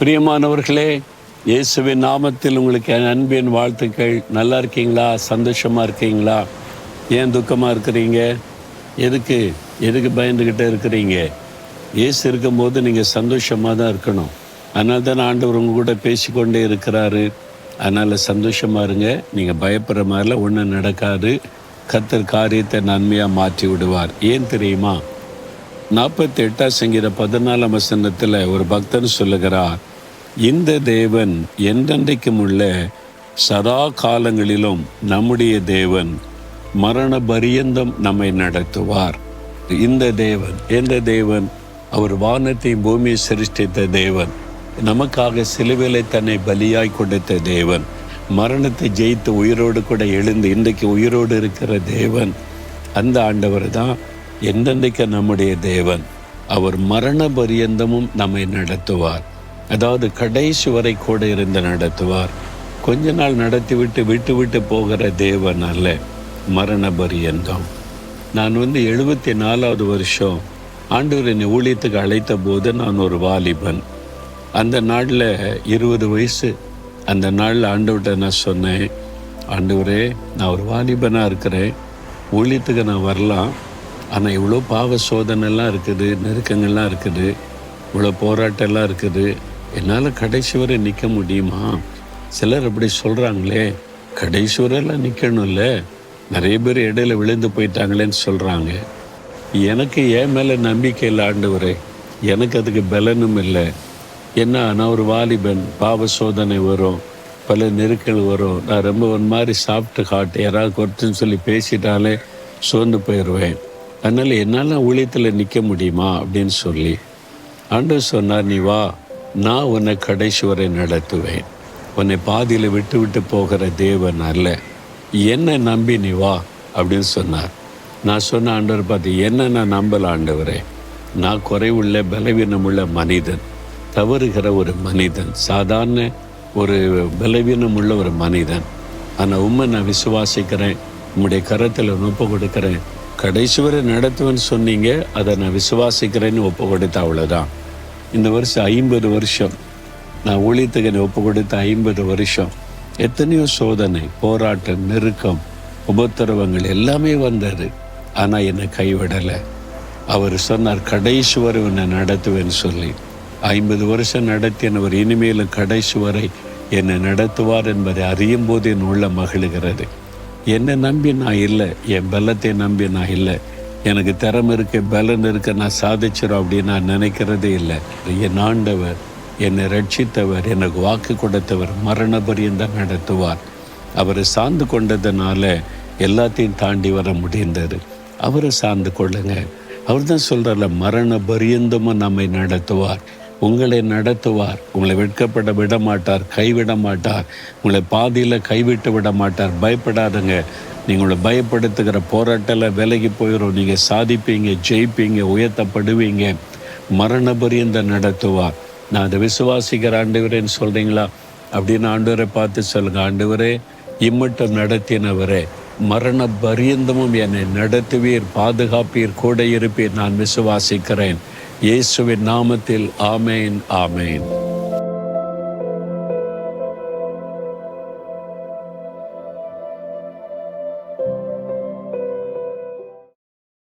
பிரியமானவர்களே இயேசுவின் நாமத்தில் உங்களுக்கு என் அன்பின் வாழ்த்துக்கள். நல்லா இருக்கீங்களா? சந்தோஷமாக இருக்கீங்களா? ஏன் துக்கமாக இருக்கிறீங்க? எதுக்கு? எதுக்கு பயந்துக்கிட்டே இருக்கிறீங்க? இயேசு இருக்கும்போது நீங்கள் சந்தோஷமாக தான் இருக்கணும். அதனால தான் ஆண்டவர் உங்க கூட பேசிக்கொண்டே இருக்கிறாரு. அதனால் சந்தோஷமாக இருங்க. நீங்கள் பயப்படுற மாதிரிலாம் ஒன்றும் நடக்காது. கத்தர் காரியத்தை நன்மையாக மாற்றி விடுவார். ஏன் தெரியுமா? நாற்பத்தி எட்டாம் சங்கீத பதினாலாம் வசனத்தில் ஒரு பக்தன் சொல்லுகிறார் இந்த தேவன் என்றென்றைக்கும் உள்ள சதா காலங்களிலும் நம்முடைய தேவன் மரண பரியந்தம் நம்மை நடத்துவார். இந்த தேவன் எந்த தேவன் அவர் வானத்தை பூமியை சிருஷ்டித்த தேவன். நமக்காக சிலுவையிலே தன்னை பலியாய் கொடுத்த தேவன். மரணத்தை ஜெயித்து உயிரோடு கூட எழுந்து இன்றைக்கு உயிரோடு இருக்கிற தேவன். அந்த ஆண்டவர் தான் என்றென்றைக்கு நம்முடைய தேவன். அவர் மரண பரியந்தமும் நம்மை நடத்துவார். அதாவது கடைசி வரை கூட இருந்து நடத்துவார். கொஞ்ச நாள் நடத்திவிட்டு விட்டு விட்டு விட்டு போகிற தேவன் அல்ல மரண பரியந்தம் நான் வந்து எழுபத்தி நாலாவது வருஷம் ஆண்டவர் என்னை ஊழியத்துக்கு அழைத்த போது நான் ஒரு வாலிபன். அந்த நாளில் இருபது வயசு. அந்த நாளில் ஆண்டவர்கிட்ட நான் சொன்னேன் ஆண்டவரே நான் ஒரு வாலிபனாக இருக்கிறேன். ஊழியத்துக்கு நான் வரலாம். ஆனால் இவ்வளோ பாவ சோதனைலாம் இருக்குது நெருக்கங்கள்லாம் இருக்குது. இவ்வளோ போராட்டம்லாம் இருக்குது. என்னால் கடைசி வரை நிற்க முடியுமா? சிலர் அப்படி சொல்கிறாங்களே கடைசி வரையெல்லாம் நிற்கணும்ல நிறைய பேர் இடையில விழுந்து போயிட்டாங்களேன்னு சொல்கிறாங்க எனக்கு என் மேலே நம்பிக்கை இல்லை ஆண்டவரே. எனக்கு அதுக்கு பலனும் இல்லை. என்ன நான் ஒரு வாலிபன் பாவ சோதனை வரும். பல நெருக்கல் வரும். நான் ரொம்ப ஒரு மாதிரி சாப்பிட்டு காட்டு யாராவது கொடுத்துன்னு சொல்லி பேசிட்டாலே சோர்ந்து போயிடுவேன் அதனால் என்னால் ஊழியத்தில் நிற்க முடியுமா? அப்படின்னு சொல்லி. ஆண்டவர் சொன்னார் நீ வா. நான் உன்னை கடைசி வரை நடத்துவேன். உன்னை பாதியில் விட்டு விட்டு போகிற தேவன் அல்ல. என்னை நம்பி நீ வா அப்படின்னு சொன்னார். நான் சொன்ன ஆண்டவர் பார்த்து என்ன நான் நம்பல ஆண்டவரே. நான் குறைவுள்ள பலவீனமுள்ள மனிதன். தவறுகிற ஒரு மனிதன். சாதாரண ஒரு பலவீனமுள்ள ஒரு மனிதன். ஆனால் உண்மை நான் விசுவாசிக்கிறேன். உம்முடைய கரத்தில் ஒப்பு கொடுக்குறேன். கடைசி வரை நடத்துவேன்னு சொன்னீங்க அதை நான் விசுவாசிக்கிறேன்னு ஒப்பு கொடுத்த அவ்வளோதான் இந்த வருஷம் ஐம்பது வருஷம். நான் ஊழியத்துக்கு என்னை ஒப்பு கொடுத்த ஐம்பது வருஷம். எத்தனையோ சோதனை போராட்டம் நெருக்கம் உபத்திரவங்கள் எல்லாமே வந்தது. ஆனால் என்னை கைவிடலை. அவர் சொன்னார் கடைசி வரை உன்னை நடத்துவேன்னு சொல்லி. ஐம்பது வருஷம் நடத்தினவர் இனிமேலும் கடைசி வரை என்னை நடத்துவார் என்பதை அறியும் போது என் உள்ள மகிழ்கிறது. என்னை நம்பி நான் இல்லை என் பலத்தை நம்பி நான் இல்லை. எனக்கு திறமை இருக்க பலன் இருக்க நான் சாதிச்சிடும் அப்படின்னு நான் நினைக்கிறதே இல்லை. என் ஆண்டவர் என்னை ரட்சித்தவர் எனக்கு வாக்கு கொடுத்தவர் மரண பரியந்தம் நடத்துவார். அவரை சார்ந்து கொண்டதுனால எல்லாத்தையும் தாண்டி வர முடிந்தது. அவரை சார்ந்து கொள்ளுங்க. அவர் தான் சொல்கிறார்ல மரண பரியந்தமும் நம்மை நடத்துவார். உங்களை நடத்துவார். உங்களை வெட்கப்பட விட மாட்டார் கைவிட மாட்டார். உங்களை பாதியில் கைவிட்டு விட மாட்டார். பயப்படாதுங்க. நீங்களை பயப்படுத்துகிற போராட்டல விலகி போயிடும் நீங்கள் சாதிப்பீங்க ஜெயிப்பீங்க உயர்த்தப்படுவீங்க. மரண பரியந்தம் நடத்துவார் நான் அதை விசுவாசிக்கிற ஆண்டவரேன்னு சொல்கிறீங்களா அப்படின்னு ஆண்டவரை பார்த்து சொல்லுங்கள் ஆண்டவரே இம்மட்டும் நடத்தினவரே மரண பரியந்தமும் என்னை நடத்துவீர் பாதுகாப்பீர் கூட இருப்பீர். நான் விசுவாசிக்கிறேன். இயேசுவின் நாமத்தில் ஆமேன் ஆமேன்.